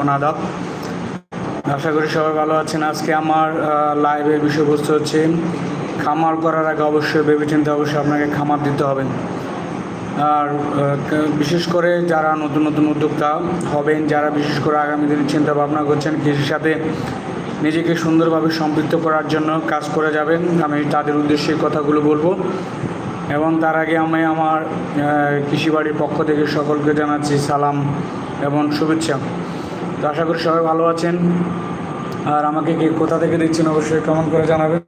আদাব। আশা করি সবাই ভালো আছেন। আজকে আমার লাইভের বিষয়বস্তু হচ্ছে, খামার করার আগে অবশ্যই ভেবেচিন্তে অবশ্যই আপনাকে খামার দিতে হবে। আর বিশেষ করে যারা নতুন নতুন উদ্যোক্তা হবেন, যারা বিশেষ করে আগামী দিনে চিন্তা ভাবনা করছেন কৃষির সাথে নিজেকে সুন্দরভাবে সম্পৃক্ত করার জন্য কাজ করে যাবেন, আমি তাদের উদ্দেশ্যে কথাগুলো বলব। এবং তার আগে আমি আমার কৃষিবাড়ির পক্ষ থেকে সকলকে জানাচ্ছি সালাম এবং শুভেচ্ছা। তো আশা করি সবাই ভালো আছেন। আর আমাকে কে কোথা থেকে দিচ্ছেন অবশ্যই কমেন্ট করে জানাবেন।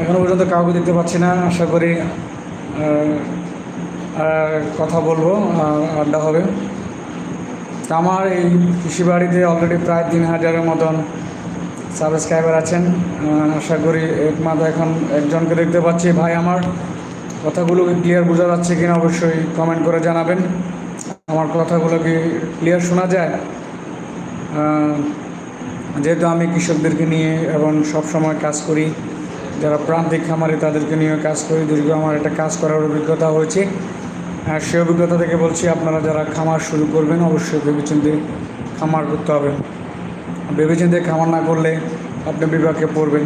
এখনও পর্যন্ত কাউকে দেখতে পাচ্ছি না, আশা করি কথা বলব আড্ডা হবে। তা আমার এই কৃষি বাড়িতে অলরেডি প্রায় তিন হাজারের মতন সাবস্ক্রাইবার আছেন। আশা করি একমাত্র এখন একজনকে দেখতে পাচ্ছি, ভাই আমার। কথাগুলো ক্লিয়ার বোঝা যাচ্ছে কিনা অবশ্যই কমেন্ট করে জানাবেন। আমার কথাগুলো কি ক্লিয়ার শোনা যায়? যেহেতু আমি কৃষকদেরকে নিয়ে এবং সব সময় কাজ করি, যারা প্রান্তিক খামারে তাদেরকে নিয়ে কাজ করি, দীর্ঘ আমার একটা কাজ করার অভিজ্ঞতা হয়েছে। সেই অভিজ্ঞতা থেকে বলছি, আপনারা যারা খামার শুরু করবেন, অবশ্যই ভেবেচিন্তে খামার করতে হবে। ভেবেচিন্তে খামার না করলে আপনি বিভাগে পড়বেন।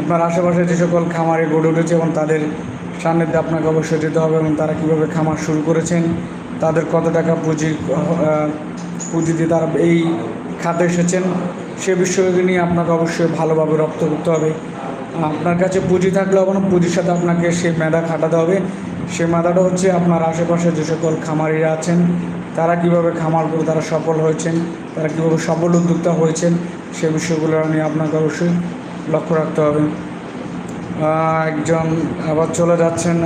আপনার আশেপাশে যে সকল খামারে গড়ে উঠেছে এবং তাদের সান্নিধ্যে আপনাকে অবশ্যই যেতে হবে এবং তারা কীভাবে খামার শুরু করেছেন, তাদের কত টাকা পুঁজি পুঁজি দিয়ে তারা এই খাতে এসেছেন, সে বিষয়কে নিয়ে আপনাকে অবশ্যই ভালোভাবে রপ্ত করতে হবে। আপনার কাছে পুঁজি থাকলেও কোনো পুঁজির সাথে আপনাকে সে মেধা খাটাতে হবে। সে মেধাটা হচ্ছে আপনার আশেপাশে যে সকল খামারিরা আছেন, তারা কীভাবে খামার করে তারা সফল হয়েছেন, তারা কীভাবে সফল উদ্যোক্তা হয়েছেন, সে বিষয়গুলো নিয়ে আপনাকে অবশ্যই লক্ষ্য রাখতে হবে। একজন আবার চলে যাচ্ছেন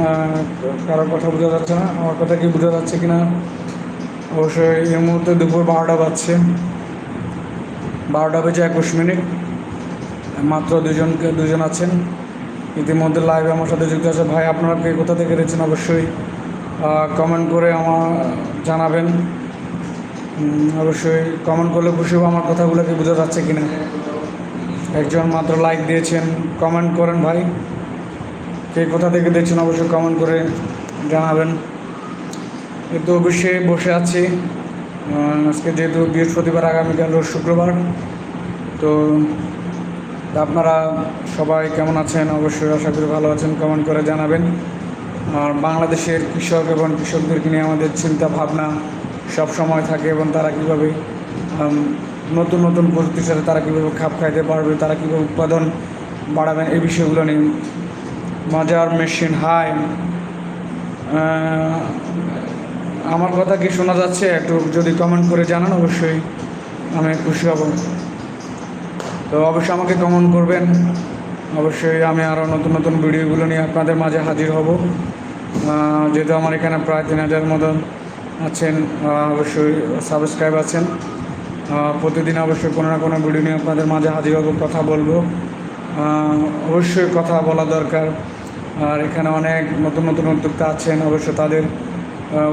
কারও কথা বোঝা যাচ্ছে না, আমার কথা কি বোঝা যাচ্ছে কি না অবশ্যই এই মুহূর্তে দুপুর বারোটা বাজছে। বারোটা বেজে একুশ মিনিট। মাত্র দুজনকে, দুজন আছেন। ইতিমধ্যে লাইভে আমার সাথে যুক্ত আছে। ভাই আপনারা কে কোথা থেকে দেখছেন? অবশ্যই কমেন্ট করে আমার জানাবেন। অবশ্যই কমেন্ট করলে খুশি হব। আমার কথাগুলোকে বোঝা যাচ্ছে কিনা? একজন মাত্র লাইক দিয়েছেন কমেন্ট করেন ভাই। কে কোথা থেকে দেখছেন অবশ্যই কমেন্ট করে জানাবেন। কিন্তু অবশ্যই বসে আছি। আজকে যেহেতু বৃহস্পতিবার, আগামীকাল রোজ শুক্রবার, তো আপনারা সবাই কেমন আছেন? অবশ্যই আশা করি ভালো আছেন কমেন্ট করে জানাবেন। আর বাংলাদেশের কৃষক এবং কৃষকদেরকে নিয়ে আমাদের চিন্তা ভাবনা সব সময় থাকে এবং তারা কীভাবে নতুন নতুন প্রযুক্তির সাথে তারা কীভাবে খাপ খাইতে পারবে, তারা কীভাবে উৎপাদন বাড়াবেন, এই বিষয়গুলো নিয়ে। মাজার, মেশিন, হাই। আমার কথা কি শোনা যাচ্ছে? একটু যদি কমেন্ট করে জানান অবশ্যই, আমি খুশি হব। তো অবশ্যই আমাকে কমেন্ট করবেন। অবশ্যই আমি আরও নতুন নতুন ভিডিওগুলো নিয়ে আপনাদের মাঝে হাজির হব। যেহেতু আমার এখানে প্রায় তিন হাজার মতন আছেন অবশ্যই সাবস্ক্রাইব আছেন। প্রতিদিন অবশ্যই কোনো না কোনো ভিডিও নিয়ে আপনাদের মাঝে হাজির হব, কথা বলব। অবশ্যই কথা বলা দরকার। আর এখানে অনেক নতুন নতুন উদ্যোক্তা আছেন অবশ্য তাদের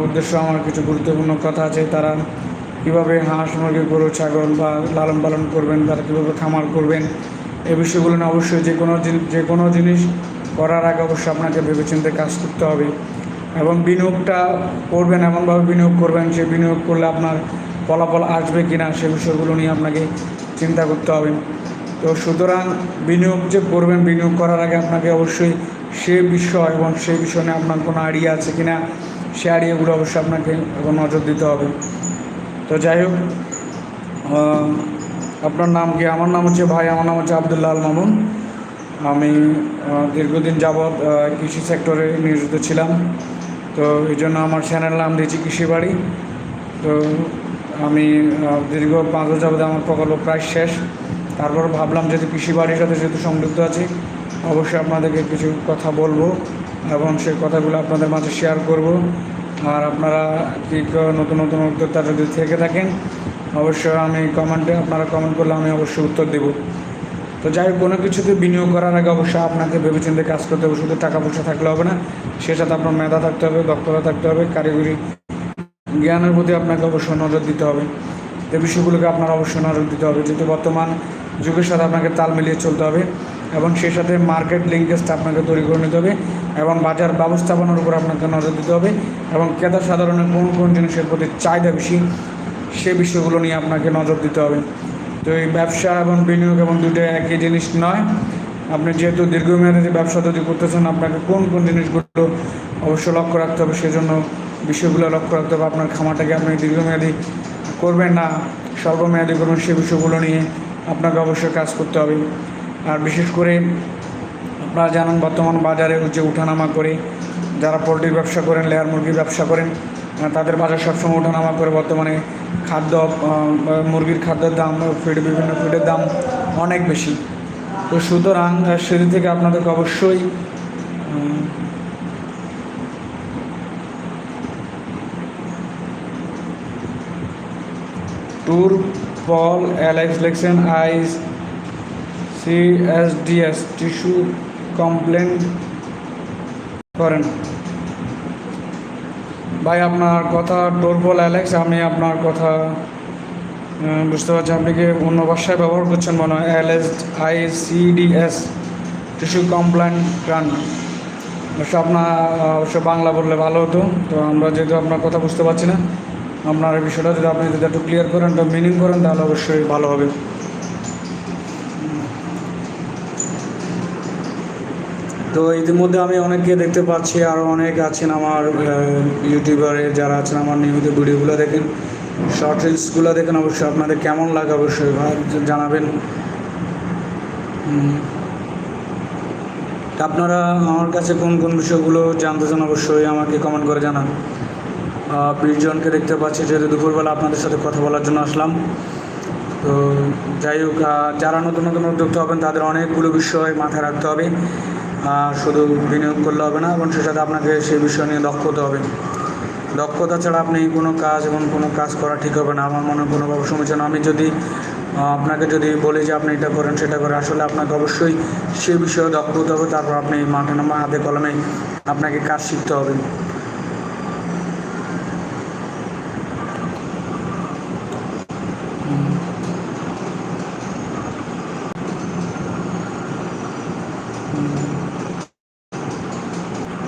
উদ্দেশ্য আমার কিছু গুরুত্বপূর্ণ কথা আছে। তারা কীভাবে হাঁস, মুরগি, গরু, ছাগল বা লালন পালন করবেন, তারা কীভাবে খামার করবেন এই বিষয়গুলো না অবশ্যই যে কোনো যে কোনো জিনিস করার আগে অবশ্যই আপনাকে ভেবেচিন্তে কাজ করতে হবে। এবং বিনিয়োগটা করবেন, এমনভাবে বিনিয়োগ করবেন, সে বিনিয়োগ করলে আপনার ফলাফল আসবে কি না সে বিষয়গুলো নিয়ে আপনাকে চিন্তা করতে হবে। তো সুতরাং বিনিয়োগ যে করবেন, বিনিয়োগ করার আগে আপনাকে অবশ্যই সে বিষয় এবং সেই বিষয় নিয়ে আপনার কোনো আইডিয়া আছে কি না সে আইডিয়াগুলো অবশ্যই আপনাকে এখন নজর দিতে হবে। তো যাই হোক আপনার নাম কি? আমার নাম হচ্ছে ভাই, আমার নাম হচ্ছে আবদুল্লাহ আল মামুন। আমি দীর্ঘদিন যাবৎ কৃষি সেক্টরে নিয়োজিত ছিলাম। তো এই জন্য আমার চ্যানেল নাম দিয়েছি কৃষি বাড়ি তো আমি দীর্ঘ পাঁচ বছর যাবৎ আমার প্রকল্প প্রায় শেষ। তারপর ভাবলাম যেহেতু কৃষি বাড়ির সাথে যেহেতু সংযুক্ত আছি, অবশ্যই আপনাদেরকে কিছু কথা বলব এবং সেই কথাগুলো আপনাদের মাঝে শেয়ার করব। আর আপনারা ক- নতুন নতুন উদ্যোক্তা যদি থেকে থাকেন, অবশ্যই আমি কমেন্টে, আপনারা কমেন্ট করলে আমি অবশ্যই উত্তর দেব। তো যাই হোক, কোনো কিছুতে বিনিয়োগ করার আগে অবশ্যই আপনাকে ভেবেচিন্তে কাজ করতে হবে। শুধু টাকা পয়সা থাকলে হবে না সে সাথে আপনার মেধা থাকতে হবে, দক্ষতা থাকতে হবে, কারিগরি জ্ঞানের প্রতি আপনাকে অবশ্যই নজর দিতে হবে। এই বিষয়গুলোকে আপনার অবশ্যই নজর দিতে হবে। যেহেতু বর্তমান যুগের সাথে আপনাকে তাল মিলিয়ে চলতে হবে এবং সেই সাথে মার্কেট লিঙ্কেজটা আপনাকে তৈরি করে নিতে হবে এবং বাজার ব্যবস্থাপনার উপর আপনাকে নজর দিতে হবে এবং ক্রেতা সাধারণের কোন কোন জিনিসের প্রতি চাহিদা বেশি সে বিষয়গুলো নিয়ে আপনাকে নজর দিতে হবে। তো এই ব্যবসা এবং বিনিয়োগ এবং দুটো একই জিনিস নয়। আপনি যেহেতু দীর্ঘমেয়াদী ব্যবসা যদি করতেছেন, আপনাকে কোন কোন জিনিসগুলো অবশ্যই লক্ষ্য রাখতে হবে সেজন্য বিষয়গুলো লক্ষ্য রাখতে হবে। আপনার খামারটাকে আপনি দীর্ঘমেয়াদী করবেন না। স্বল্পমেয়াদী করবেন সে বিষয়গুলো নিয়ে। আপনাকে অবশ্যই কাজ করতে হবে। আর বিশেষ করে আপনারা জানেন, বর্তমান বাজারে যে উঠানামা করে যারা পোলট্রির ব্যবসা করেন, লেয়ার মুরগির ব্যবসা করেন তাদের বাজার সবসময় ওঠানামা করে বর্তমানে খাদ্য মুরগির খাদ্যের দাম ফিড বিভিন্ন ফিডের দাম অনেক বেশি। তো সুতরাং সেদিক থেকে আপনাদেরকে অবশ্যই ট্যুর পল অ্যালেক্স লেকশন আইস সিএসডিএস টিস্যু কমপ্লেন করেন ভাই, আপনার কথা ডোরবল অ্যালেক্স আমি আপনার কথা বুঝতে পারছি। আপনি কি অন্য ভাষায় ব্যবহার করছেন মনে হয়? L S I CDS tissue complain রান অবশ্য আপনার অবশ্য বাংলা বললে ভালো হতো। তো আমরা যেহেতু আপনার কথা বুঝতে পারছি না আপনার এই বিষয়টা যদি আপনি যদি একটু ক্লিয়ার করেন তো মিনিং করেন, তাহলে অবশ্যই ভালো হবে। তো ইতিমধ্যে আমি অনেককে দেখতে পাচ্ছি আরও অনেক আছেন আমার ইউটিউবারে যারা আছেন, আমার নিয়মিত ভিডিওগুলো দেখেন শর্ট রিলসগুলো দেখেন, অবশ্যই আপনাদের কেমন লাগে অবশ্যই জানাবেন। আপনারা আমার কাছে কোন কোন বিষয়গুলো জানতে চান, অবশ্যই আমাকে কমেন্ট করে জানান। আহ, বিশ জনকে দেখতে পাচ্ছি যেহেতু দুপুরবেলা আপনাদের সাথে কথা বলার জন্য আসলাম। তো যাই হোক যারা নতুন নতুন উদ্যোক্তা হবেন তাদের অনেকগুলো বিষয় মাথায় রাখতে হবে। শুধু বিনিয়োগ করলে হবে না এবং সে সাথে আপনাকে সেই বিষয় নিয়ে দক্ষ হতে হবে। দক্ষতা ছাড়া আপনি কোনো কাজ এবং কোনো কাজ করা ঠিক হবে না। আমার মনে কোনোভাবে সমস্যা আমি যদি আপনাকে যদি বলি যে আপনি এটা করেন সেটা করেন আসলে আপনাকে অবশ্যই সে বিষয়ে দক্ষ হতে হবে। তারপর আপনি মাঠে নামা হাতে কলমে আপনাকে কাজ শিখতে হবে।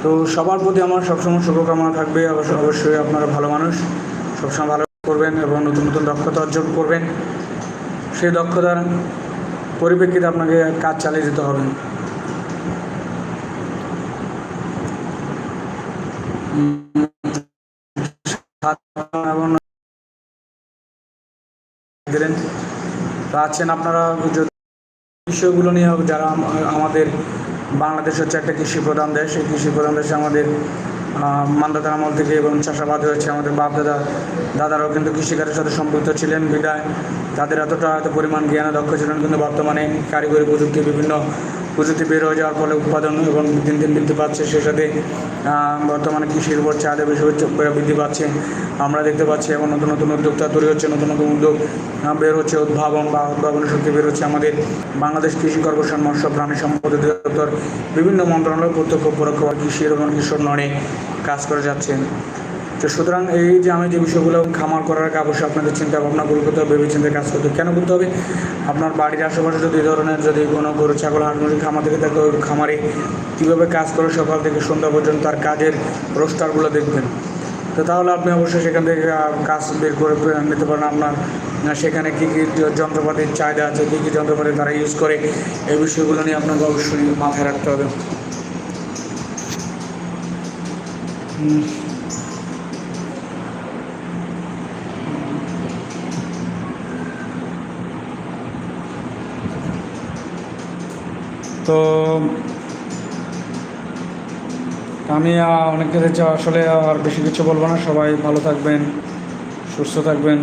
তো সবার প্রতি আমার সবসময় শুভকামনা থাকবে। অবশ্য- অবশ্যই আপনারা ভালো মানুষ, সবসময় ভালো করবেন এবং নতুন নতুন দক্ষতা অর্জন করবেন। সেই দক্ষতার পরিপ্রেক্ষিতে আপনাকে কাজ চালিয়ে যেতে হবে। দিলেন। আছেন আপনারা বিষয়গুলো নিয়ে যারা আমাদের বাংলাদেশ হচ্ছে একটা কৃষি প্রধান দেশ। এই কৃষি প্রধান দেশে আমাদের মান্দাতার আমল থেকে এবং চাষাবাদ হয়েছে। আমাদের বাপ দাদা দাদারাও কিন্তু কৃষিকাজের সাথে সম্পৃক্ত ছিলেন বিদায়। তাদের এতটা এত পরিমাণ জ্ঞান দক্ষ ছিলেন কিন্তু বর্তমানে কারিগরি প্রযুক্তি বিভিন্ন প্রযুক্তি বের হয়ে যাওয়ার ফলে উৎপাদন এবং দিন দিন বৃদ্ধি পাচ্ছে। সেই সাথে বর্তমানে কৃষির উপর চাহিদা বেশি বৃদ্ধি পাচ্ছে। আমরা দেখতে পাচ্ছি এবং নতুন নতুন উদ্যোক্তা তৈরি হচ্ছে, নতুন নতুন উদ্যোগ বের হচ্ছে, উদ্ভাবন বা উদ্ভাবনের শক্তি বের হচ্ছে আমাদের। বাংলাদেশ কৃষি কর্পোরেশন মৎস্য প্রাণী সম্পদ অধিদপ্তর বিভিন্ন মন্ত্রণালয় প্রত্যক্ষ পরোক্ষ কৃষি এবং কৃষক নড়ে কাজ করে যাচ্ছে তো সুতরাং এই যে আমি যে বিষয়গুলো খামার করার আগে অবশ্যই আপনাদের চিন্তা ভাবনা করে করতে হবে ভেবে চিন্তে কাজ করতে কেন করতে হবে? আপনার বাড়ির আশেপাশে যদি এই ধরনের যদি কোনো গরু, ছাগল, হাঁস, মুরগি খামার থেকে থাকে, ওই খামারে কীভাবে কাজ করে সকাল থেকে সন্ধ্যা পর্যন্ত তার কাজের রোস্টারগুলো দেখবেন। তো তাহলে আপনি অবশ্যই সেখান থেকে কাজ বের করে নিতে পারেন আপনার সেখানে কী কী যন্ত্রপাতির চাহিদা আছে, কী কী যন্ত্রপাতি তারা ইউজ করে, এই বিষয়গুলো নিয়ে আপনাকে অবশ্যই মাথায় রাখতে হবে। তো আমি অনেক কিছু আসলে আর বেশি কিছু বলব না। সবাই ভালো থাকবেন, সুস্থ থাকবেন।